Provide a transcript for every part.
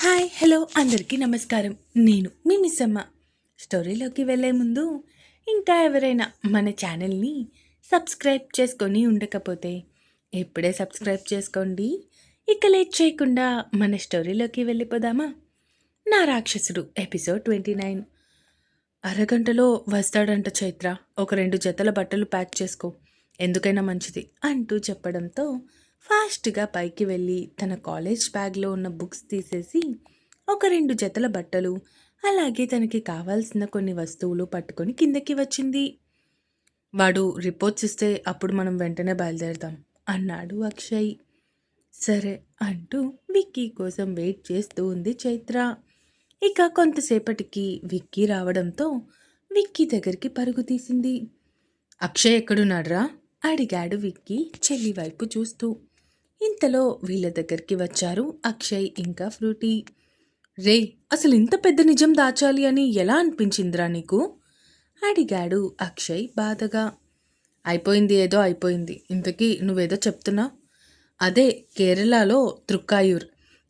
Hi hello అందరికీ నమస్కారం. నేను మీ మిస్సమ్మ. స్టోరీలోకి వెళ్ళే ముందు ఇంకా ఎవరైనా మన ఛానల్ని సబ్స్క్రైబ్ చేసుకొని ఉండకపోతే ఎప్పుడే సబ్స్క్రైబ్ చేసుకోండి. ఇక లేట్ చేయకుండా మన స్టోరీలోకి వెళ్ళిపోదామా? నా రాక్షసుడు ఎపిసోడ్ ట్వంటీ నైన్. అరగంటలో వస్తాడంట చైత్ర. ఒక రెండు జతల బట్టలు ప్యాక్ చేసుకో. ఎందుకైనా మంచిది అంటూ చెప్పడంతో ఫాస్ట్గా పైకి వెళ్ళి తన కాలేజ్ బ్యాగ్లో ఉన్న బుక్స్ తీసేసి ఒక రెండు జతల బట్టలు అలాగే తనకి కావాల్సిన కొన్ని వస్తువులు పట్టుకొని కిందకి వచ్చింది. వాడు రిపోర్ట్స్ ఇస్తే అప్పుడు మనం వెంటనే బయలుదేరదాం అన్నాడు అక్షయ్. సరే అంటూ విక్కీ కోసం వెయిట్ చేస్తూ ఉంది చైత్ర. ఇక కొంతసేపటికి విక్కీ రావడంతో విక్కీ దగ్గరికి పరుగు తీసింది. అక్షయ్ ఎక్కడున్నాడ్రా? అడిగాడు విక్కీ చెల్లి వైపు చూస్తూ. ఇంతలో వీళ్ళ దగ్గరికి వచ్చారు అక్షయ్ ఇంకా ఫ్రూటీ. రే అసలు ఇంత పెద్ద నిజం దాచాలి అని ఎలా అనిపించిందిరా నీకు? అడిగాడు అక్షయ్ బాధగా. అయిపోయింది ఏదో అయిపోయింది. ఇంతకీ నువ్వేదో చెప్తున్నా? అదే కేరళలో త్రుక్కాయూర్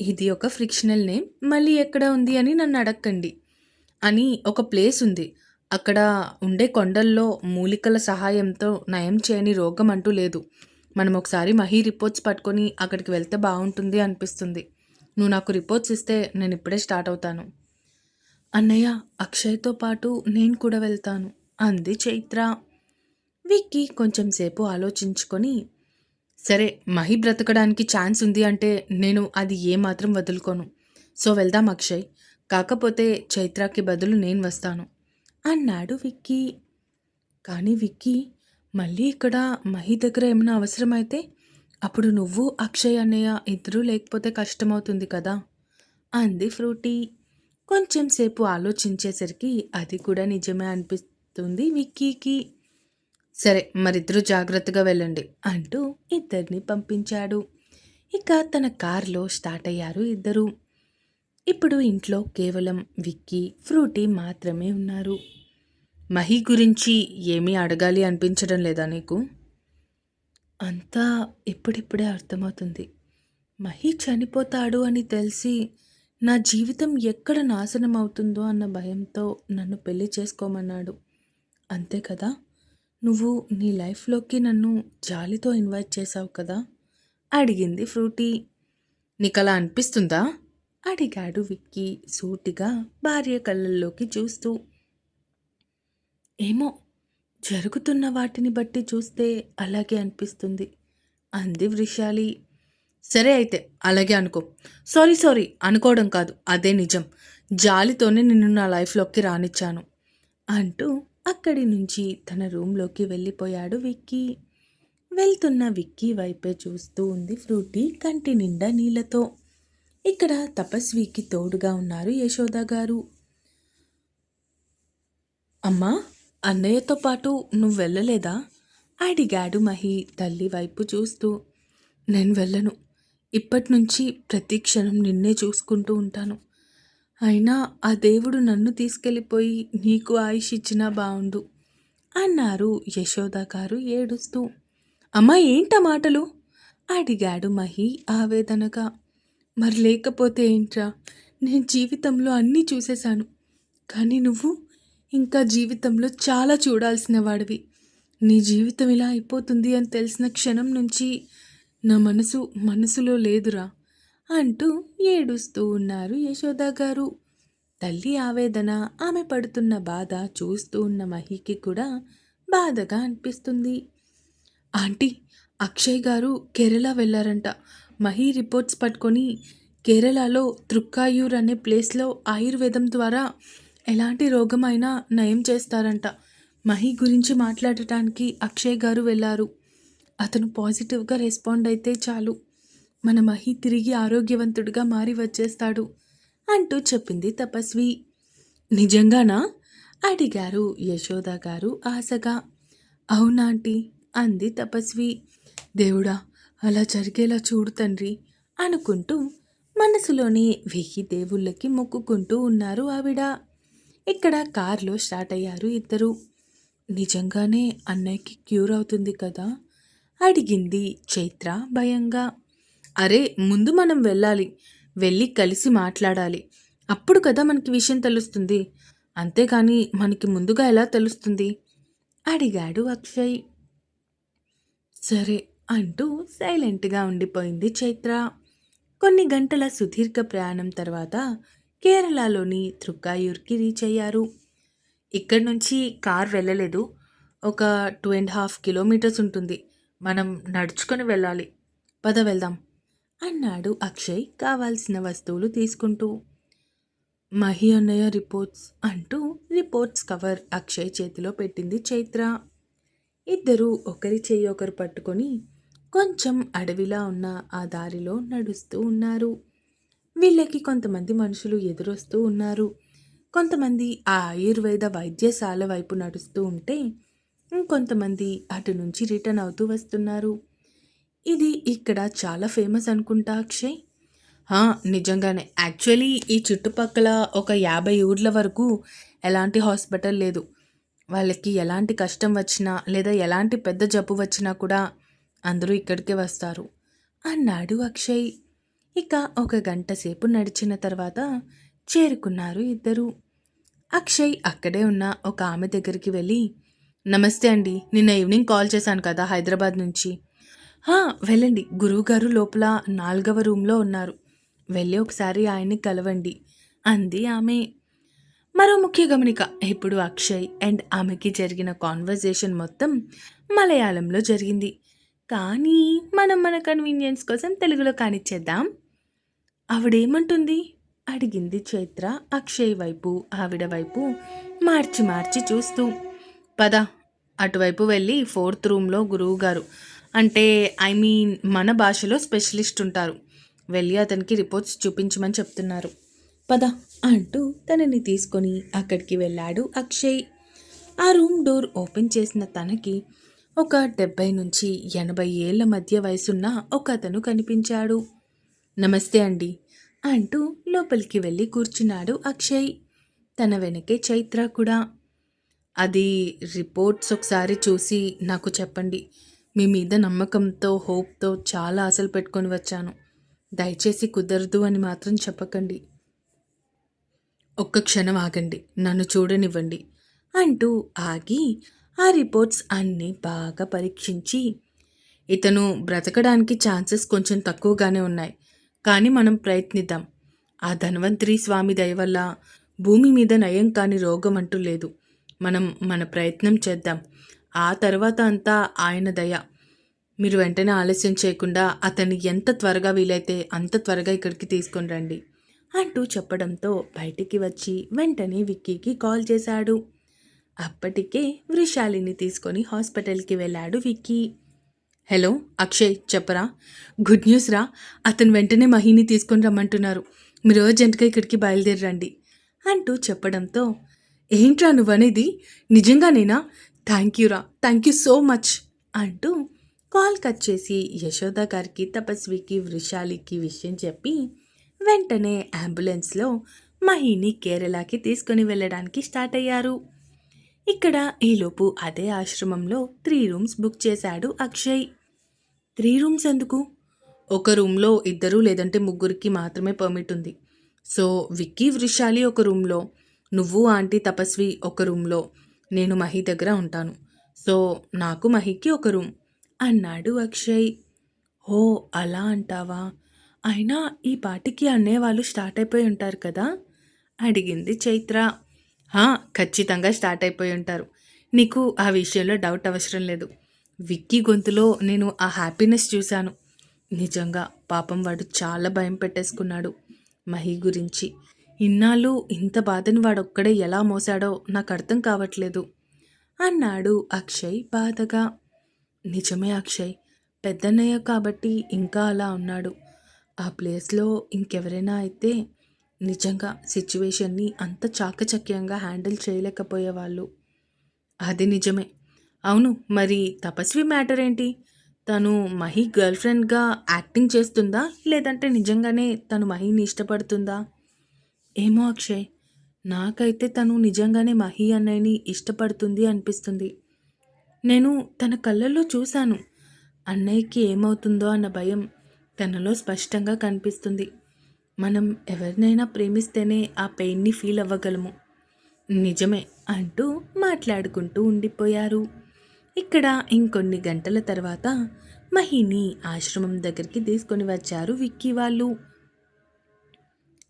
ఇది ఒక ఫ్రిక్షనల్ నేమ్ మళ్ళీ ఎక్కడ ఉంది అని నన్ను అడక్కండి అని ఒక ప్లేస్ ఉంది. అక్కడ ఉండే కొండల్లో మూలికల సహాయంతో నయం చేయని రోగం అంటూ లేదు. మనం ఒకసారి మహీ రిపోర్ట్స్ పట్టుకొని అక్కడికి వెళ్తే బాగుంటుంది అనిపిస్తుంది. నువ్వు నాకు రిపోర్ట్స్ ఇస్తే నేను ఇప్పుడే స్టార్ట్ అవుతాను. అన్నయ్య అక్షయ్తో పాటు నేను కూడా వెళ్తాను అంది చైత్ర. విక్కీ కొంచెం సేపు ఆలోచించుకొని సరే మహి బ్రతకడానికి ఛాన్స్ ఉంది అంటే నేను అది ఏమాత్రం వదులుకోను. సో వెళ్దాం అక్షయ్. కాకపోతే చైత్రకి బదులు నేను వస్తాను అన్నాడు విక్కీ. కానీ విక్కీ మళ్ళీ ఇక్కడ మహి దగ్గర ఏమైనా అవసరమైతే అప్పుడు నువ్వు అక్షయ్ అన్నయ్య ఇద్దరూ లేకపోతే కష్టమవుతుంది కదా. అంది ఫ్రూటీ. కొంచెం సేపు ఆలోచించేసరికి అది కూడా నిజమే అనిపిస్తుంది విక్కీకి. సరే మరిద్దరూ జాగ్రత్తగా వెళ్ళండి అంటూ ఇద్దరిని పంపించాడు. ఇక తన కారులో స్టార్ట్ అయ్యారు ఇద్దరు. ఇప్పుడు ఇంట్లో కేవలం విక్కీ ఫ్రూటీ మాత్రమే ఉన్నారు. మహి గురించి ఏమీ అడగాలి అనిపించడం లేదా నీకు? అంతా ఇప్పుడిప్పుడే అర్థమవుతుంది. మహి చనిపోతాడు అని తెలిసి నా జీవితం ఎక్కడ నాశనం అవుతుందో అన్న భయంతో నన్ను పెళ్ళి చేసుకోమన్నాడు. అంతే కదా? నువ్వు నీ లైఫ్లోకి నన్ను జాలితో ఇన్వైట్ చేశావు కదా? అడిగింది ఫ్రూటీ. నీకు అలా అనిపిస్తుందా? అడిగాడు విక్కీ సూటిగా భార్య కళ్ళల్లోకి చూస్తూ. ఏమో జరుగుతున్న వాటిని బట్టి చూస్తే అలాగే అనిపిస్తుంది. అంది వృషాలి. సరే అయితే అలాగే అనుకో. సారీ సారీ అనుకోవడం కాదు అదే నిజం. జాలితోనే నిన్ను నా లైఫ్లోకి రానిచ్చాను. అంటూ అక్కడి నుంచి తన రూమ్లోకి వెళ్ళిపోయాడు విక్కీ. వెళ్తున్న విక్కీ వైపే చూస్తూ ఉంది ఫ్రూటీ కంటి నిండా నీళ్ళతో ఇక్కడ తపస్వికి తోడుగా ఉన్నారు యశోద గారు. అమ్మా అన్నయ్యతో పాటు నువ్వు వెళ్ళలేదా? అడిగాడు మహి తల్లి వైపు చూస్తూ. నేను వెళ్ళను. ఇప్పటి నుంచి ప్రతి క్షణం నిన్నే చూసుకుంటూ ఉంటాను. అయినా ఆ దేవుడు నన్ను తీసుకెళ్ళిపోయి నీకు ఆయుష్ ఇచ్చినా బాగుండు అన్నారు యశోద గారు ఏడుస్తూ. అమ్మా ఏంట మాటలు? అడిగాడు మహి ఆవేదనగా. మరి లేకపోతే ఏంట్రా? నేను జీవితంలో అన్నీ చూసేశాను. కానీ నువ్వు ఇంకా జీవితంలో చాలా చూడాల్సిన వాడివి నీ జీవితం ఇలా అయిపోతుంది అని తెలిసిన క్షణం నుంచి నా మనసు మనసులో లేదురా అంటూ ఏడుస్తూ ఉన్నారు యశోద గారు. తల్లి ఆవేదన ఆమె పడుతున్న బాధ చూస్తూ ఉన్న మహికి కూడా బాధగా అనిపిస్తుంది. ఆంటీ అక్షయ్ గారు కేరళ వెళ్ళారంట. మహి రిపోర్ట్స్ పట్టుకొని కేరళలో త్రుక్కాయూర్ అనే ప్లేస్లో ఆయుర్వేదం ద్వారా ఎలాంటి రోగమైనా నయం చేస్తారంట. మహి గురించి మాట్లాడటానికి అక్షయ్ గారు వెళ్ళారు అతను పాజిటివ్గా రెస్పాండ్ అయితే చాలు. మన మహి తిరిగి ఆరోగ్యవంతుడిగా మారి వచ్చేస్తాడు అంటూ చెప్పింది తపస్వి. నిజంగానా? అడిగారు యశోద గారు ఆశగా. అవునాంటీ అంది తపస్వి. దేవుడా అలా జరిగేలా చూడు తండ్రి అనుకుంటూ మనసులోని వెయ్యి దేవుళ్ళకి మొక్కుకుంటూ ఉన్నారు ఆవిడ. ఇక్కడ కారులో స్టార్ట్ అయ్యారు ఇద్దరు. నిజంగానే అన్నయ్యకి క్యూర్ అవుతుంది కదా? అడిగింది చైత్ర భయంగా. అరే ముందు మనం వెళ్ళాలి. వెళ్ళి కలిసి మాట్లాడాలి. అప్పుడు కదా మనకి విషయం తెలుస్తుంది. అంతేగాని మనకి ముందుగా ఎలా తెలుస్తుంది? అడిగాడు అక్షయ్. సరే అంటూ సైలెంట్గా ఉండిపోయింది చైత్ర. కొన్ని గంటల సుదీర్ఘ ప్రయాణం తర్వాత కేరళలోని త్రుక్కాయూర్కి రీచ్ అయ్యారు. ఇక్కడ నుంచి కార్ వెళ్ళలేదు. ఒక టూ అండ్ హాఫ్ కిలోమీటర్స్ ఉంటుంది. మనం నడుచుకొని వెళ్ళాలి. పద వెళ్దాం అన్నాడు అక్షయ్ కావాల్సిన వస్తువులు తీసుకుంటూ. మహి అన్నయ్య రిపోర్ట్స్ అంటూ రిపోర్ట్స్ కవర్ అక్షయ్ చేతిలో పెట్టింది చైత్ర. ఇద్దరూ ఒకరి చెయ్యి ఒకరు పట్టుకొని కొంచెం అడవిలా ఉన్న ఆ దారిలో నడుస్తూ ఉన్నారు. వీళ్ళకి కొంతమంది మనుషులు ఎదురొస్తూ ఉన్నారు. కొంతమంది ఆ ఆయుర్వేద వైద్యశాల వైపు నడుస్తూ ఉంటే ఇంకొంతమంది అటు నుంచి రిటర్న్ అవుతూ వస్తున్నారు. ఇది ఇక్కడ చాలా ఫేమస్ అనుకుంటా అక్షయ్. నిజంగానే. యాక్చువల్లీ ఈ చుట్టుపక్కల ఒక యాభై ఊర్ల వరకు ఎలాంటి హాస్పిటల్ లేదు. వాళ్ళకి ఎలాంటి కష్టం వచ్చినా లేదా ఎలాంటి పెద్ద జబ్బు వచ్చినా కూడా అందరూ ఇక్కడికే వస్తారు. అన్నాడు అక్షయ్. ఇక ఒక గంట సేపు నడిచిన తర్వాత చేరుకున్నారు ఇద్దరు. అక్షయ్ అక్కడే ఉన్న ఒక ఆమె దగ్గరికి వెళ్ళి నమస్తే అండి నిన్న ఈవినింగ్ కాల్ చేశాను కదా హైదరాబాద్ నుంచి. వెళ్ళండి గురువుగారు లోపల నాలుగవ రూమ్లో ఉన్నారు. వెళ్ళి ఒకసారి ఆయన్ని కలవండి అంది ఆమె. మరో ముఖ్య గమనిక ఇప్పుడు అక్షయ్ అండ్ ఆమెకి జరిగిన కాన్వర్జేషన్ మొత్తం మలయాళంలో జరిగింది. కానీ మనం మన కన్వీనియన్స్ కోసం తెలుగులో కానిచ్చేద్దాం. ఆవిడేమంటుంది? అడిగింది చైత్ర అక్షయ్ వైపు ఆవిడ వైపు మార్చి మార్చి చూస్తూ. పద అటువైపు వెళ్ళి ఫోర్త్ రూమ్లో గురువు గారు. అంటే ఐ మీన్ మన భాషలో స్పెషలిస్ట్ ఉంటారు. వెళ్ళి అతనికి రిపోర్ట్స్ చూపించమని చెప్తున్నారు. పద అంటూ తనని తీసుకొని అక్కడికి వెళ్ళాడు అక్షయ్. ఆ రూమ్ డోర్ ఓపెన్ చేసిన తనకి ఒక డెబ్బై నుంచి ఎనభై ఏళ్ళ మధ్య వయసున్న ఒక అతను కనిపించాడు. నమస్తే అండి అంటూ లోపలికి వెళ్ళి కూర్చున్నాడు అక్షయ్. తన వెనకే చైత్ర కూడా. అది రిపోర్ట్స్ ఒకసారి చూసి నాకు చెప్పండి. మీ మీద నమ్మకంతో హోప్తో చాలా ఆశలు పెట్టుకొని వచ్చాను. దయచేసి కుదరదు అని మాత్రం చెప్పకండి. ఒక్క క్షణం ఆగండి. నన్ను చూడనివ్వండి అంటూ ఆగి ఆ రిపోర్ట్స్ అన్నీ బాగా పరీక్షించి ఇతను బ్రతకడానికి ఛాన్సెస్ కొంచెం తక్కువగానే ఉన్నాయి. కానీ మనం ప్రయత్నిద్దాం. ఆ ధన్వంతరి స్వామి దయ వల్ల భూమి మీద నయం కాని రోగం అంటూ లేదు. మనం మన ప్రయత్నం చేద్దాం. ఆ తర్వాత అంతా ఆయన దయ. మీరు వెంటనే ఆలస్యం చేయకుండా అతన్ని ఎంత త్వరగా వీలైతే అంత త్వరగా ఇక్కడికి తీసుకొని రండి అంటూ చెప్పడంతో బయటికి వచ్చి వెంటనే విక్కీకి కాల్ చేశాడు. అప్పటికే వృషాలిని తీసుకొని హాస్పిటల్కి వెళ్ళాడు విక్కీ. హలో అక్షయ్ చెప్పరా? గుడ్ న్యూస్ రా. అతను వెంటనే మహిని తీసుకొని రమ్మంటున్నారు. మీరు అర్జెంట్గా ఇక్కడికి బయలుదేరండి అంటూ చెప్పడంతో ఏంట్రా నువ్వనేది? నిజంగానేనా? థ్యాంక్ యూ రా. థ్యాంక్ యూ సో మచ్ అంటూ కాల్ కట్ చేసి యశోద గారికి తపస్వికి వృషాలికి విషయం చెప్పి వెంటనే అంబులెన్స్లో మహిని కేరళకి తీసుకొని వెళ్ళడానికి స్టార్ట్ అయ్యారు. ఇక్కడ ఈలోపు అదే ఆశ్రమంలో త్రీ రూమ్స్ బుక్ చేశాడు అక్షయ్. త్రీ రూమ్స్ ఎందుకు? ఒక రూమ్లో ఇద్దరు లేదంటే ముగ్గురికి మాత్రమే పర్మిట్ ఉంది. సో విక్కీ వృషాలి ఒక రూమ్లో నువ్వు ఆంటీ తపస్వి ఒక రూమ్లో నేను మహి దగ్గర ఉంటాను. సో నాకు మహికి ఒక రూమ్ అన్నాడు అక్షయ్. ఓ అలా అంటావా? అయినా ఈ పాటికి అనేవాళ్ళు స్టార్ట్ అయిపోయి ఉంటారు కదా? అడిగింది చైత్ర. ఖచ్చితంగా స్టార్ట్ అయిపోయి ఉంటారు. నీకు ఆ విషయంలో డౌట్ అవసరం లేదు. విక్కీ గొంతులో నేను ఆ హ్యాపీనెస్ చూశాను. నిజంగా పాపం వాడు చాలా భయం పెట్టేసుకున్నాడు. మహి గురించి ఇన్నాళ్ళు ఇంత బాధని వాడొక్కడే ఎలా మోసాడో నాకు అర్థం కావట్లేదు అన్నాడు అక్షయ్ బాధగా. నిజమే అక్షయ్ పెద్దన్నయ్య కాబట్టి ఇంకా అలా ఉన్నాడు. ఆ ప్లేస్లో ఇంకెవరైనా అయితే నిజంగా సిచ్యువేషన్ని అంత చాకచక్యంగా హ్యాండిల్ చేయలేకపోయేవాళ్ళు. అది నిజమే. అవును మరి తపస్వి మ్యాటర్ ఏంటి? తను మహి గర్ల్ ఫ్రెండ్గా యాక్టింగ్ చేస్తుందా? లేదంటే నిజంగానే తను మహిని ఇష్టపడుతుందా? ఏమో అక్షయ్ నాకైతే తను నిజంగానే మహి అన్నయ్యని ఇష్టపడుతుంది అనిపిస్తుంది. నేను తన కళ్ళల్లో చూశాను. అన్నయ్యకి ఏమవుతుందో అన్న భయం తనలో స్పష్టంగా కనిపిస్తుంది. మనం ఎవరినైనా ప్రేమిస్తేనే ఆ పెయిన్ని ఫీల్ అవ్వగలము. నిజమే అంటూ మాట్లాడుకుంటూ ఉండిపోయారు. ఇక్కడ ఇంకొన్ని గంటల తర్వాత మహిని ఆశ్రమం దగ్గరికి తీసుకొని వచ్చారు విక్కీ వాళ్ళు.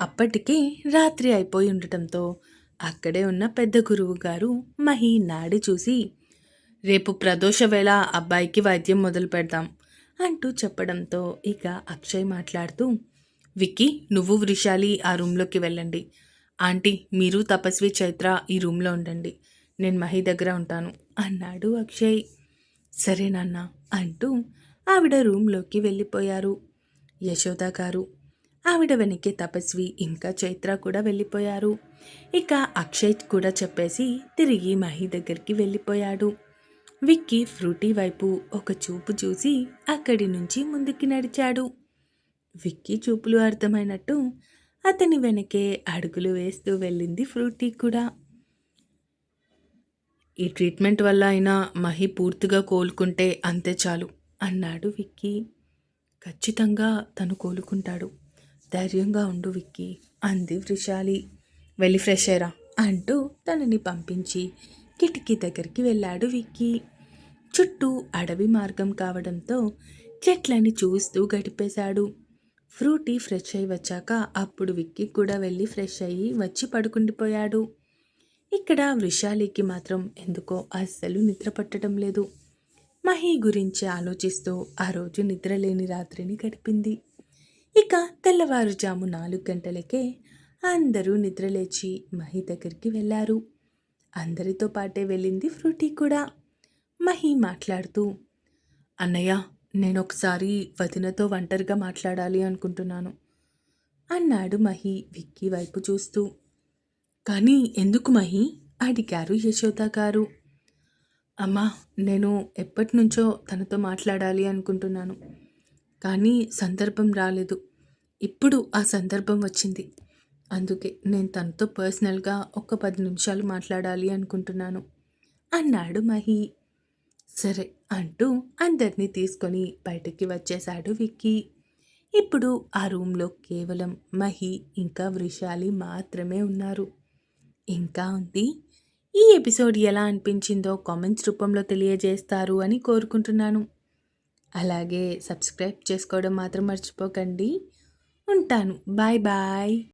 అప్పటికే రాత్రి అయిపోయి ఉండటంతో అక్కడే ఉన్న పెద్ద గురువు గారు మహి నాడి చూసి రేపు ప్రదోష వేళ అబ్బాయికి వైద్యం మొదలు పెడదాం అంటూ చెప్పడంతో ఇక అక్షయ్ మాట్లాడుతూ విక్కీ నువ్వు వృషాలి ఆ రూమ్లోకి వెళ్ళండి. ఆంటీ మీరు తపస్వి చైత్ర ఈ రూమ్లో ఉండండి. నేను మహి దగ్గర ఉంటాను. అన్నాడు అక్షయ్. సరే నాన్న అంటూ ఆవిడ రూమ్లోకి వెళ్ళిపోయారు. యశోద గారు ఆవిడ వెనక్కి తపస్వి ఇంకా చైత్ర కూడా వెళ్ళిపోయారు. ఇక అక్షయ్ కూడా చెప్పేసి తిరిగి మహి దగ్గరికి వెళ్ళిపోయాడు. విక్కీ ఫ్రూటీ వైపు ఒక చూపు చూసి అక్కడి నుంచి ముందుకి నడిచాడు. విక్కీ చూపులు అర్థమైనట్టు అతని వెనకే అడుగులు వేస్తూ వెళ్ళింది ఫ్రూటీ కూడా. ఈ ట్రీట్మెంట్ వల్ల అయినా మహి పూర్తిగా కోలుకుంటే అంతే చాలు అన్నాడు విక్కీ. ఖచ్చితంగా తను కోలుకుంటాడు. ధైర్యంగా ఉండు విక్కీ అంది వృషాలి. వెళ్ళి ఫ్రెష్ అయ్యరా అంటూ తనని పంపించి కిటికీ దగ్గరికి వెళ్ళాడు విక్కీ. చుట్టూ అడవి మార్గం కావడంతో చెట్లని చూస్తూ గడిపేశాడు. ఫ్రూటీ ఫ్రెష్ అయి వచ్చాక అప్పుడు విక్కీ కూడా వెళ్ళి ఫ్రెష్ అయ్యి వచ్చి పడుకుండిపోయాడు. ఇక్కడ వృషాలికి మాత్రం ఎందుకో అస్సలు నిద్ర పట్టడం లేదు. మహి గురించి ఆలోచిస్తూ ఆ రోజు నిద్రలేని రాత్రిని గడిపింది. ఇక తెల్లవారుజాము నాలుగు గంటలకే అందరూ నిద్రలేచి మహి దగ్గరికి వెళ్ళారు. అందరితో పాటే వెళ్ళింది ఫ్రూటీ కూడా. మహి మాట్లాడుతూ అన్నయ్య నేను ఒకసారి వదినతో ఒంటరిగా మాట్లాడాలి అనుకుంటున్నాను అన్నాడు మహి విక్కీ వైపు చూస్తూ. కానీ ఎందుకు మహి? అడిగారు యశోద గారు. అమ్మా నేను ఎప్పటి నుంచో తనతో మాట్లాడాలి అనుకుంటున్నాను. కానీ సందర్భం రాలేదు. ఇప్పుడు ఆ సందర్భం వచ్చింది. అందుకే నేను తనతో పర్సనల్గా ఒక పది నిమిషాలు మాట్లాడాలి అనుకుంటున్నాను అన్నాడు మహి సరే అంటూ అందరినీ తీసుకొని బయటికి వచ్చేశాడు విక్కీ. ఇప్పుడు ఆ రూమ్లో కేవలం మహి ఇంకా వృషాలి మాత్రమే ఉన్నారు. ఇంకా ఉంది. ఈ ఎపిసోడ్ ఎలా అనిపించిందో కామెంట్స్ రూపంలో తెలియజేస్తారు అని కోరుకుంటున్నాను. అలాగే సబ్స్క్రైబ్ చేసుకోవడం మాత్రం మర్చిపోకండి. ఉంటాను. Bye bye.